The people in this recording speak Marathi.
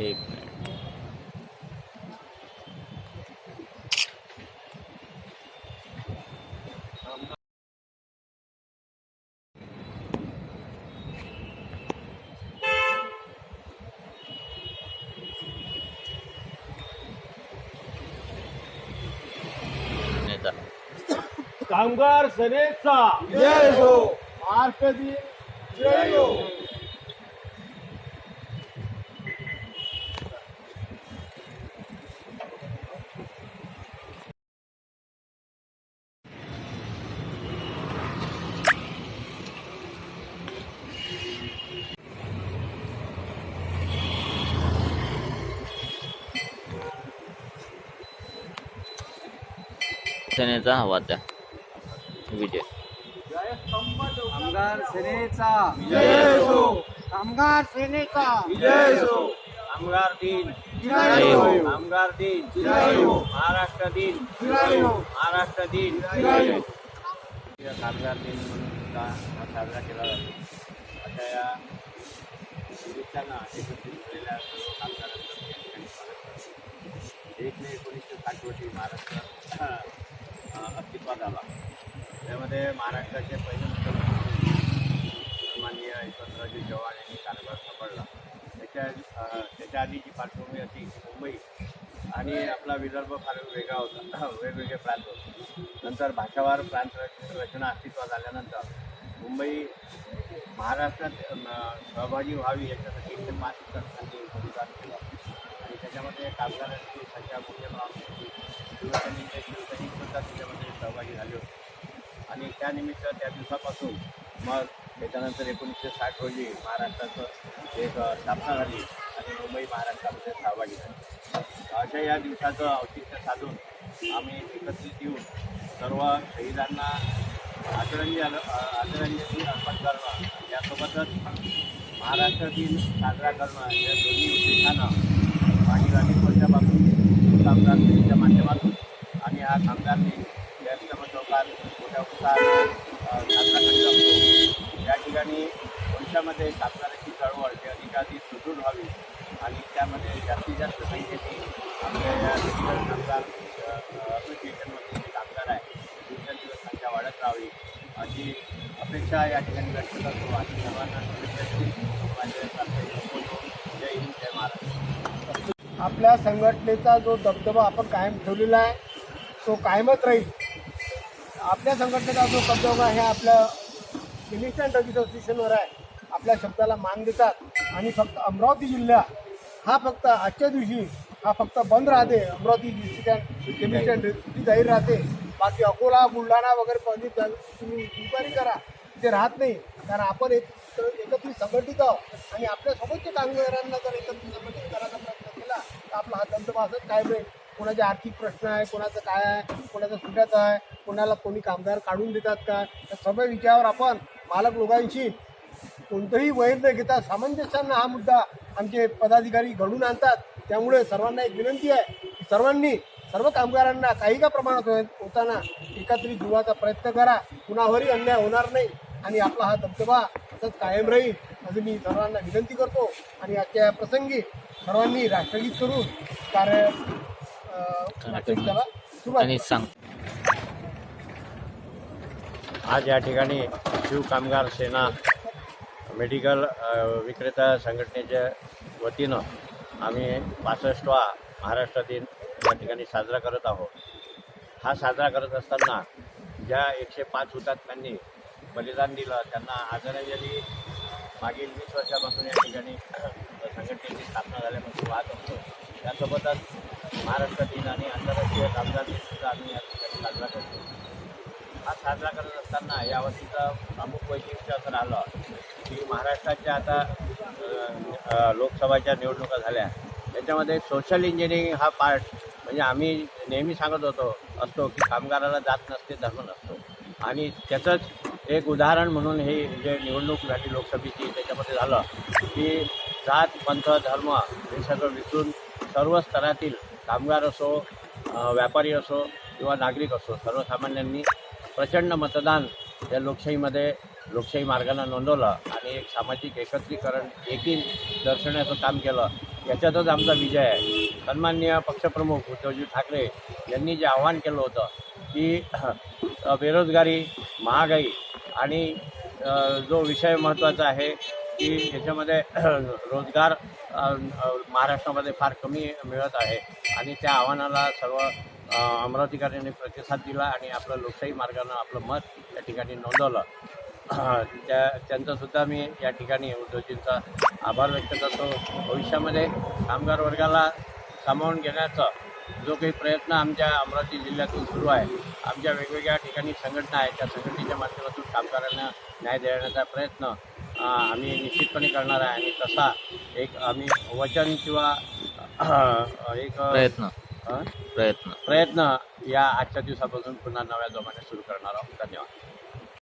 एक मिनिट. कामगार सेनेचा. जय हो. महाराष्ट्र दिन जय हो. सेनेचा हवा त्या विजय कामगार सेनेचा जय हो कामगार सेनेचा जय हो कामगार दिन जय हो. कामगार दिन जय हो. महाराष्ट्र दिन जय हो. महाराष्ट्र दिन जय हो. कामगार दिन म्हणून का हा साजरा केला जातो अशा या निमित्तानं एकत्रित झालेल्या सर्व कामगारांचं मी या ठिकाणी स्वागत करतो. एक मे एकोणीसशे साठ रोजी महाराष्ट्र ताबा झाला त्यामध्ये महाराष्ट्राचे पहिले मुख्यमंत्री माननीय यशवंतरावजी चव्हाण यांनी कारभार सांभाळला. त्याच्या त्याच्या आधी जी पार्श्वभूमी होती मुंबई आणि आपला विदर्भ फार वेगळा होता. वेगवेगळे प्रांत होते. नंतर भाषावार प्रांत रच- रचना अस्तित्वात आल्यानंतर मुंबई महाराष्ट्रात सहभागी व्हावी याच्यासाठी एकशे पाच संस्थांनी मतदान केलं आणि त्याच्यामध्ये कामगारांची संख्या मोठ्या प्रमाणात दिवसांनी शिवसैनिक शिवसैनिक त्याच्यामध्ये सहभागी झाले होते आणि त्यानिमित्त त्या दिवसापासून मग त्याच्यानंतर एकोणीसशे साठ रोजी महाराष्ट्राचं एक स्थापना झाली आणि मुंबई महाराष्ट्रामध्ये सहभागी झाली अशा या दिवसाचं औचित्य साधून आम्ही एकत्रित येऊन सर्व शहीदांना आदरांजली आदरांजली अर्पण करणं यासोबतच महाराष्ट्र दिन साजरा करणं या दोन्ही उद्देशानं मागील अनेक वर्षापासून कामगार सेनेच्या माध्यमातून. आणि हा कामगार दिन व्यस्तम चौकात मोठ्या उत्साहात साजरा या ठिकाणी भविष्यामध्ये कामगारांची चळवळ ही अधिकाधिक सुदृढ व्हावी. आणि त्यामध्ये जास्तीत जास्त संख्येने आपल्या या डिजिटल कामगार असोसिएशनमध्ये जे कामगार आहे दिवसेंदिवस संख्या वाढत राहावी अशी अपेक्षा या ठिकाणी व्यक्त करतो. आणि सर्वांना शुभेच्छा देऊन माझे आपल्या संघटनेचा जो दबदबा आपण कायम ठेवलेला आहे तो कायमच राहील. आपल्या संघटनेचा जो दबदबा आहे आपल्या मिलिटंट असोसिएशनवर आहे. आपल्या शब्दाला मान देतात. आणि फक्त अमरावती जिल्हा हा फक्त आजच्या दिवशी हा फक्त बंद राहते. अमरावती डिस्ट्रिक्ट ती जाहीर. राहते. बाकी अकोला बुलढाणा वगैरे कधी तुम्ही इन्क्वायरी करा. तिथे राहत नाही. कारण आपण एक एकत्रित संघटित आहोत. आणि आपल्या सोबतच्या कामगारांना जर एकत्रित संघटित करायचा केला तर आपला हा दंतमा असंच काय मिळेल? कोणाचे आर्थिक प्रश्न आहे कोणाचं काय आहे कोणाचं सुट्याचं आहे कोणाला कोणी कामगार काढून देतात का? या सर्व विषयावर आपण मालक लोकांशी कोणतंही वैर न घेता सामंजस्यानं हा मुद्दा आमचे पदाधिकारी घडून आणतात. त्यामुळे सर्वांना एक विनंती आहे की सर्वांनी सर्व कामगारांना काही का प्रमाणात होताना एकत्रित जीवाचा प्रयत्न करा. कुणावरही अन्याय होणार नाही आणि आपला हा धबधबा असंच कायम राहील. असं मी सर्वांना विनंती करतो आणि आजच्या या प्रसंगी सर्वांनी राष्ट्रगीत करून कार्य राष्ट्रगीताला आणि सांग. आज या ठिकाणी शिव कामगार सेना मेडिकल विक्रेता संघटनेच्या वतीनं आम्ही पासष्टवा महाराष्ट्र दिन या ठिकाणी साजरा करत आहोत. हा साजरा करत असताना ज्या एकशे पाच हुतात्म्यांनी बलिदान दिलं त्यांना आदरांजली मागील वीस वर्षापासून या ठिकाणी संघटनेची स्थापना झाल्यापासून वाहत असतो. त्यासोबतच महाराष्ट्र दिन आणि आंतरराष्ट्रीय कामगार दिनसुद्धा आम्ही या ठिकाणी साजरा करतो. हा साजरा करत असताना यावर्षीचं प्रमुख वैशिष्ट्य असं राहिलं की महाराष्ट्राच्या आता लोकसभाच्या निवडणुका झाल्या. त्याच्यामध्ये सोशल इंजिनिअरिंग हा पार्ट म्हणजे आम्ही नेहमी सांगत होतो असतो की कामगाराला जात नसते धर्म नसतो. आणि त्याचंच एक उदाहरण म्हणून हे जे निवडणूक झाली लोकसभेची त्याच्यामध्ये झालं की जात पंथ धर्म हे सगळं विसरून सर्व स्तरातील कामगार असो व्यापारी असो किंवा नागरिक असो सर्वसामान्यांनी प्रचंड मतदान या लोकशाहीमध्ये लोकशाही मार्गानं नोंदवलं आणि एक सामाजिक एकत्रीकरण एकी दर्शवण्याचं काम केलं. याच्यातच आमचा विजय आहे. सन्माननीय पक्षप्रमुख उद्धवजी ठाकरे यांनी जे आवाहन केलं होतं की बेरोजगारी महागाई आणि जो विषय महत्त्वाचा आहे की ह्याच्यामध्ये रोजगार महाराष्ट्रामध्ये फार कमी मिळत आहे आणि त्या आव्हानाला सर्व अमरावतीकरांनी प्रतिसाद दिला आणि आपलं लोकशाही मार्गानं आपलं मत त्या ठिकाणी नोंदवलं. त्या त्यांचासुद्धा मी या ठिकाणी उद्धवजींचा आभार व्यक्त करतो. भविष्यामध्ये कामगार वर्गाला सामावून घेण्याचा जो काही प्रयत्न आमच्या अमरावती जिल्ह्यातून सुरू आहे आमच्या वेगवेगळ्या ठिकाणी संघटना आहेत. त्या संघटनेच्या माध्यमातून कामगारांना न्याय देण्याचा प्रयत्न आम्ही निश्चितपणे करणार आहे. आणि तसा एक आम्ही वचन किंवा एक प्रयत्न. प्रयत्न. प्रयत्न या आजच्या दिवसापासून पुन्हा नव्या जोमाने सुरू करणार आहोत. धन्यवाद.